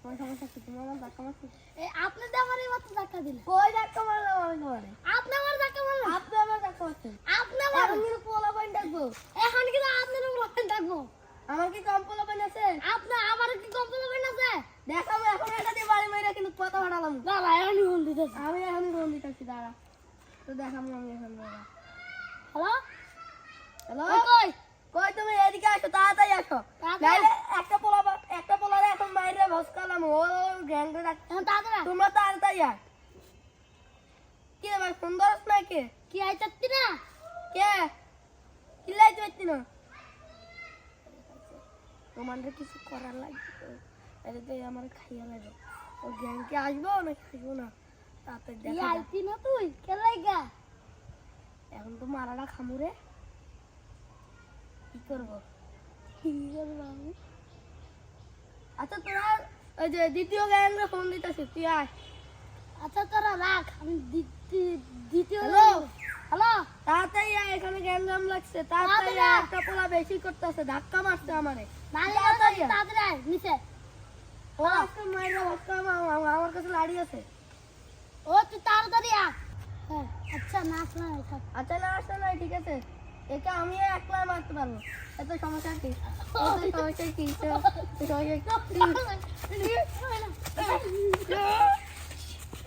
তোমার সমস্যা কি? তুমি আমার ধাক্কা মারছো? এই আপনি তো আমার এই মাত্র ধাক্কা দিলেন কই ধাক্কা মারলাম আমি তোমারে আপনি আমার ধাক্কা মারলেন? আপনি আমার ধাক্কা মারছেন। আপনি এখন মারলেন কিন্তু পোলা পাইন ডাকবো এখন কিন্তু আপনার উপর ডাকবো আমার কি কম পোলা আছে? আপনি আমার কি হবে না স্যার দেখাবো এখন এটা দিয়ে বাড়ি মেরে কিন্তু কথা ফাটালাম দাঁড়া এখনই ফোন দিতেছি। আমি এখন রোন দিতেছি দাঁড়া। তো দেখাবো আমি এখন দাঁড়া। হ্যালো হ্যালো কই? কই তুমি? এদিকে আসো তাড়াতাড়ি আসো। নাইলে একটা পোলা বা- একটা পোলারে এখন বাইরে ভস্কালাম ও ডাক এখন তাড়াতাড়ি আয়। তোমরা তাড়াতাড়ি আস কি ভাই সুন্দর আছে না কে কি আইতাচ্ছি না? কে? কিলাই চলছি না? তোমাদের কিছু করার লাগবে এটা তো আমার খাইয়া লাগবে ও গ্যাংকে আসব না আসব না? কি দেখা না তুই? কেলাই গা এখন তো মারাটা খামুরে কি করব? কি করব আচ্ছা তোরা ওই যে দ্বিতীয় গ্যাংরে ফোন দিতেছি তুই আয়। আচ্ছা তোরা রাখ আমি দ্বিতীয়- হ্যালো হ্যালো তাড়াতাড়ি আয় এখানে গ্যাংরাম লাগছে। তাড়াতাড়ি আয়, আয়। একটা পোলা বেশি করতেছে ধাক্কা মারছে আমারে। তাড়াতাড়ি আয়। নিচে। ও আজকে মাইরা আমা- আমার কাছে লাড়ি আছে। ও তুই তাড়াতাড়ি আ হ্যাঁ আচ্ছা না থাক। আচ্ছা না আসলে ঠিক আছে। একে আমি একলা মারতে পারব। এত সমস্যা কি? এত সমস্যা কি? সমস্যা?